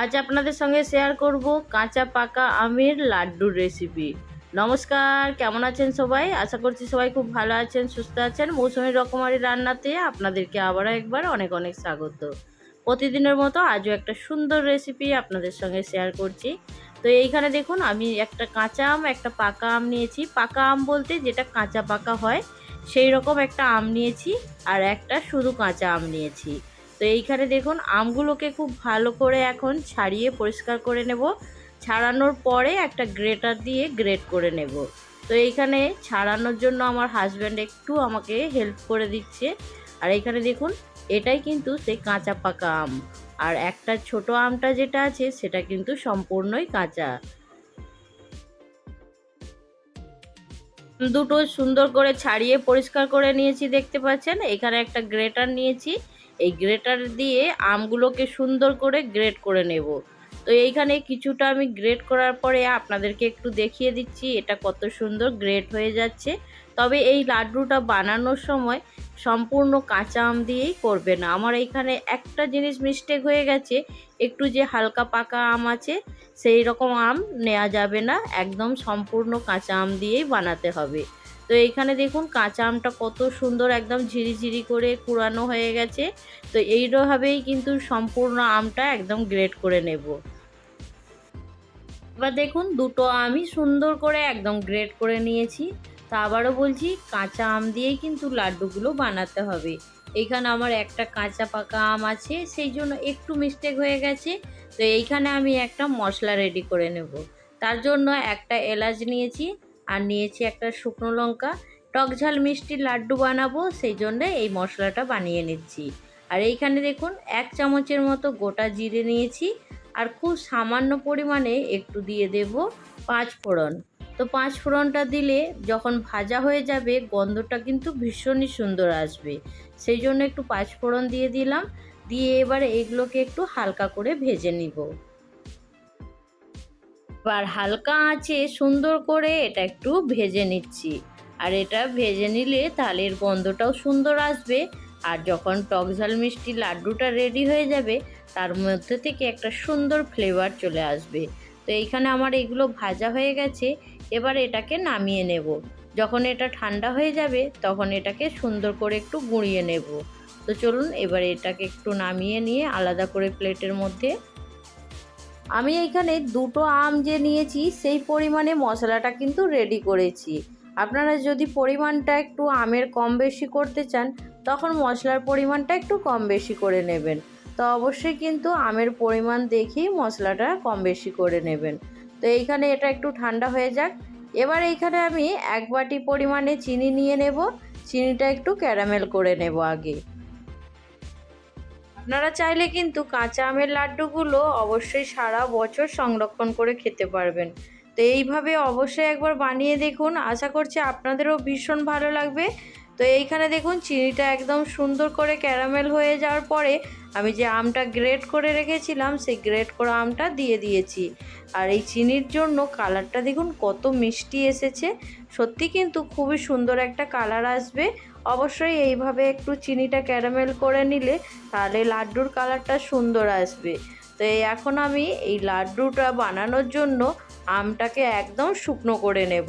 আজ আপনাদের সঙ্গে শেয়ার করব কাঁচা পাকা আমের লাড্ডুর রেসিপি নমস্কার, কেমন আছেন সবাই? আশা করছি সবাই খুব ভালো আছেন, সুস্থ আছেন। মৌসুমি রকমারি রান্নাতে আপনাদেরকে আবারও একবার অনেক অনেক স্বাগত। প্রতিদিনের মতো আজও একটা সুন্দর রেসিপি আপনাদের সঙ্গে শেয়ার করছি। তো এইখানে দেখুন, আমি একটা কাঁচা আম, একটা পাকা আম নিয়েছি। পাকা আম বলতে যেটা কাঁচা পাকা হয়, সেই রকম একটা আম নিয়েছি আর একটা শুধু কাঁচা আম নিয়েছি। তো এইখানে দেখুন, আমগুলোকে খুব ভালো করে এখন ছাড়িয়ে পরিষ্কার করে নেব। ছাড়ানোর পরে একটা গ্রেটার দিয়ে গ্রেট করে নেব। তো এইখানে ছাড়ানোর জন্য আমার হাজব্যান্ড একটু আমাকে হেল্প করে দিচ্ছে। আর এইখানে দেখুন, এটাই কিন্তু সেই কাঁচা পাকা আম। আর একটা ছোট আমটা যেটা আছে, সেটা কিন্তু সম্পূর্ণই কাঁচা। দুটো সুন্দর করে ছাড়িয়ে পরিষ্কার করে নিয়েছি, দেখতে পাচ্ছেন? এখানে একটা গ্রেটার নিয়েছি। এই গ্রেটার দিয়ে আমগুলোকে সুন্দর করে গ্রেট করে নেব। তো এইখানে কিছুটা আমি গ্রেট করার পরে আপনাদেরকে একটু দেখিয়ে দিচ্ছি এটা কত সুন্দর গ্রেট হয়ে যাচ্ছে। তবে এই লাড্ডুটা বানানোর সময় সম্পূর্ণ কাঁচা আম দিয়েই করবে না। আমার এইখানে একটা জিনিস মিস্টেক হয়ে গেছে, একটু যে হালকা পাকা আম আছে সেই রকম আম নেওয়া যাবে না। একদম সম্পূর্ণ কাঁচা আম দিয়েই বানাতে হবে। তো এইখানে দেখুন কাঁচা আমটা কত সুন্দর একদম ঝিরিঝিরি করে কুড়ানো হয়ে গেছে। তো এইভাবেই কিন্তু সম্পূর্ণ আমটা একদম গ্রেট করে নেব। এবার দেখুন দুটো আমি সুন্দর করে একদম গ্রেট করে নিয়েছি। তা আবারও বলছি, কাঁচা আম দিয়েই কিন্তু লাড্ডুগুলো বানাতে হবে। এইখানে আমার একটা কাঁচা পাকা আম আছে, সেই জন্য একটু মিস্টেক হয়ে গেছে। তো এইখানে আমি একটা মশলা রেডি করে নেব। তার জন্য একটা এলাচ নিয়েছি। আর নিয়েছি একটা শুকনো লঙ্কা, টক ঝাল মিষ্টি লাড্ডু বানাবো, সেই জন্য এই মশলাটা বানিয়ে নিচ্ছি। আর এইখানে দেখুন, এক চামচের মতো গোটা জিরে নিয়েছি, আর খুব সামান্য পরিমাণে একটু দিয়ে দেব পাঁচ ফোড়ন। তো পাঁচ ফোড়নটা দিলে যখন ভাজা হয়ে যাবে, গন্ধটা কিন্তু ভীষণই সুন্দর আসবে। সেই জন্য একটু পাঁচ ফোড়ন দিয়ে দিলাম, দিয়ে এবারে এগুলোকে একটু হালকা করে ভেজে নিব। এবার হালকা আঁচে সুন্দর করে এটা একটু ভেজে নিচ্ছি। আর এটা ভেজে নিলে তালের গন্ধটাও সুন্দর আসবে। আর যখন টক ঝাল মিষ্টি লাড্ডুটা রেডি হয়ে যাবে, তার মধ্যে থেকে একটা সুন্দর ফ্লেভার চলে আসবে। তো এইখানে আমার এগুলো ভাজা হয়ে গেছে, এবার এটাকে নামিয়ে নেব। যখন এটা ঠান্ডা হয়ে যাবে, তখন এটাকে সুন্দর করে একটু গুঁড়িয়ে নেব। তো চলুন, এবার এটাকে একটু নামিয়ে নিয়ে আলাদা করে প্লেটের মধ্যে আমি এইখানে দুটো আম যে নিয়েছি, সেই পরিমাণে মশলাটা কিন্তু রেডি করেছি। আপনারা যদি পরিমাণটা একটু আমের কম বেশি করতে চান, তখন মশলার পরিমাণটা একটু কম বেশি করে নেবেন। তো অবশ্যই কিন্তু আমের পরিমাণ দেখেই মশলাটা কম বেশি করে নেবেন। তো এইখানে এটা একটু ঠান্ডা হয়ে যাক। এবার এইখানে আমি এক বাটি পরিমাণে চিনি নিয়ে নেব। চিনিটা একটু ক্যারামেল করে নেব আগে। আপনারা চাইলে কিন্তু কাঁচা আমের লাড্ডুগুলো অবশ্যই সারা বছর সংরক্ষণ করে খেতে পারবেন। তো এইভাবে অবশ্যই একবার বানিয়ে দেখুন। আশা করছি আপনাদেরও ভীষণ ভালো লাগবে। তো এইখানে দেখুন, চিনিটা একদম সুন্দর করে ক্যারামেল হয়ে যাওয়ার পরে আমি যে আমটা গ্রেট করে রেখেছিলাম, সেই গ্রেট করা আমটা দিয়ে দিয়েছি। আর এই চিনির জন্য কালারটা দেখুন কত মিষ্টি এসেছে। সত্যি কিন্তু খুবই সুন্দর একটা কালার আসবে। অবশ্যই এইভাবে একটু চিনিটা ক্যারামেল করে নিলে তাহলে লাড্ডুর কালারটা সুন্দর আসবে। তো এখন আমি এই লাড্ডুটা বানানোর জন্য আমটাকে একদম শুকনো করে নেব।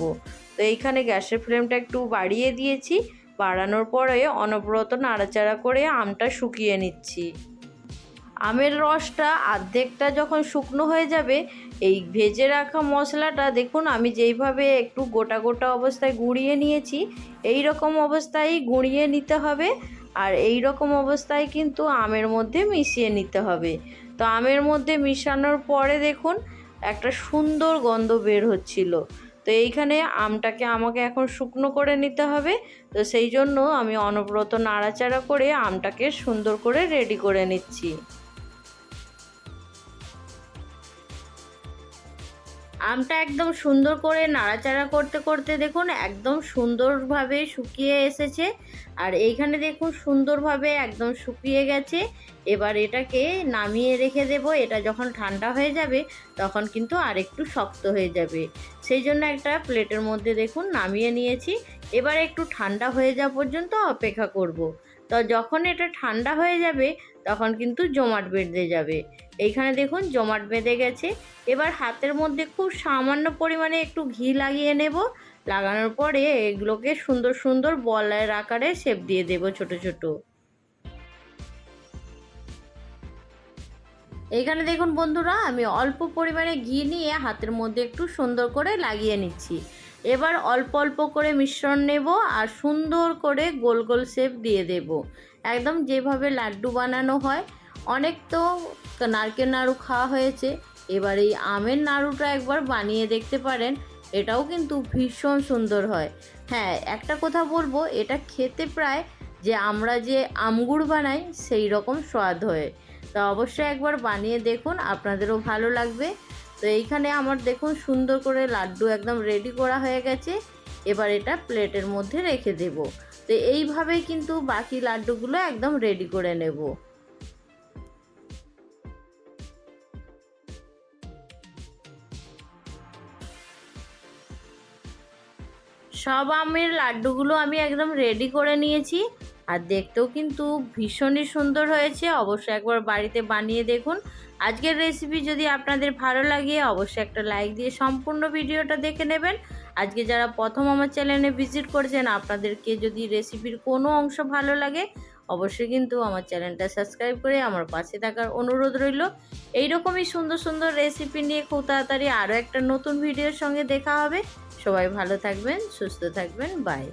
তো এইখানে গ্যাসের ফ্লেমটা একটু বাড়িয়ে দিয়েছি। বাড়ানোর পরে অনবরত নাড়াচাড়া করে আমটা শুকিয়ে নিচ্ছি। আমের রসটা অর্ধেকটা যখন শুকনো হয়ে যাবে, এই ভেজে রাখা মশলাটা দেখুন আমি যেইভাবে একটু গোটা গোটা অবস্থায় গুঁড়িয়ে নিয়েছি এই রকম অবস্থায় গুঁড়িয়ে নিতে হবে আর এই রকম অবস্থায় কিন্তু আমের মধ্যে মিশিয়ে নিতে হবে। তো আমের মধ্যে মিশানোর পরে দেখুন একটা সুন্দর গন্ধ বের হচ্ছিল। তো এইখানে আমটাকে আমাকে এখন শুকনো করে নিতে হবে, তো সেই জন্য আমি অনবরত নাড়াচাড়া করে আমটাকে সুন্দর করে রেডি করে নিচ্ছি। আমটা একদম সুন্দর করে নাড়াচাড়া করতে করতে দেখুন একদম সুন্দরভাবে শুকিয়ে এসেছে। আর এইখানে দেখুন সুন্দরভাবে একদম শুকিয়ে গেছে। এবার এটাকে নামিয়ে রেখে দেব। এটা যখন ঠান্ডা হয়ে যাবে তখন কিন্তু আর একটু শক্ত হয়ে যাবে। সেই জন্য একটা প্লেটের মধ্যে দেখুন নামিয়ে নিয়েছি। এবার একটু ঠান্ডা হয়ে যাওয়া পর্যন্ত অপেক্ষা করব। তো যখন এটা ঠান্ডা হয়ে যাবে তখন কিন্তু জমাট বেঁধে যাবে। এইখানে দেখুন জমাট বেঁধে গেছে। এবার হাতের মধ্যে খুব সামান্য পরিমাণে একটু ঘি লাগিয়ে নেব। লাগানোর পরে এগুলোকে সুন্দর সুন্দর বলের আকারে শেপ দিয়ে দেব ছোট ছোট। এইখানে দেখুন বন্ধুরা, আমি অল্প পরিমাণে ঘি নিয়ে হাতের মধ্যে একটু সুন্দর করে লাগিয়ে নিচ্ছি। এবার অল্প অল্প করে মিশ্রণ নেব আর সুন্দর করে গোল গোল শেপ দিয়ে দেব। একদম যেভাবে লাড্ডু বানানো হয়, অনেক তো নারকেল নাড়ু খাওয়া হয়েছে। এবার এই আমের নাড়ুটা একবার বানিয়ে দেখতে পারেন, এটাও কিন্তু ভীষণ সুন্দর হয়। হ্যাঁ একটা কথা বলব, এটা খেতে প্রায় যে আমরা যে আমগুড় বানাই, সেই রকম স্বাদ হয়। তা অবশ্যই একবার বানিয়ে দেখুন, আপনাদেরও ভালো লাগবে। তো এইখানে আমার দেখুন সুন্দর করে লাড্ডু একদম রেডি করা হয়ে গেছে। এবার এটা প্লেটের মধ্যে রেখে দেব। তো এইভাবেই কিন্তু বাকি লাড্ডুগুলো একদম রেডি করে নেব। সব আমের লাড্ডুগুলো আমি একদম রেডি করে নিয়েছি। আর দেখতেও কিন্তু ভীষণই সুন্দর হয়েছে। অবশ্যই একবার বাড়িতে বানিয়ে দেখুন। আজকের রেসিপি যদি আপনাদের ভালো লাগে, অবশ্যই একটা লাইক দিয়ে সম্পূর্ণ ভিডিওটা দেখে নেবেন। আজকে যারা প্রথম আমার চ্যানেলে ভিজিট করছেন, আপনাদেরকে যদি রেসিপির কোনো অংশ ভালো লাগে, অবশ্যই কিন্তু আমার চ্যানেলটা সাবস্ক্রাইব করে আমার পাশে থাকার অনুরোধ রইল। এইরকমই সুন্দর সুন্দর রেসিপি নিয়ে খুব তাড়াতাড়ি আরও একটা নতুন ভিডিওর সঙ্গে দেখা হবে। সবাই ভালো থাকবেন, সুস্থ থাকবেন বাই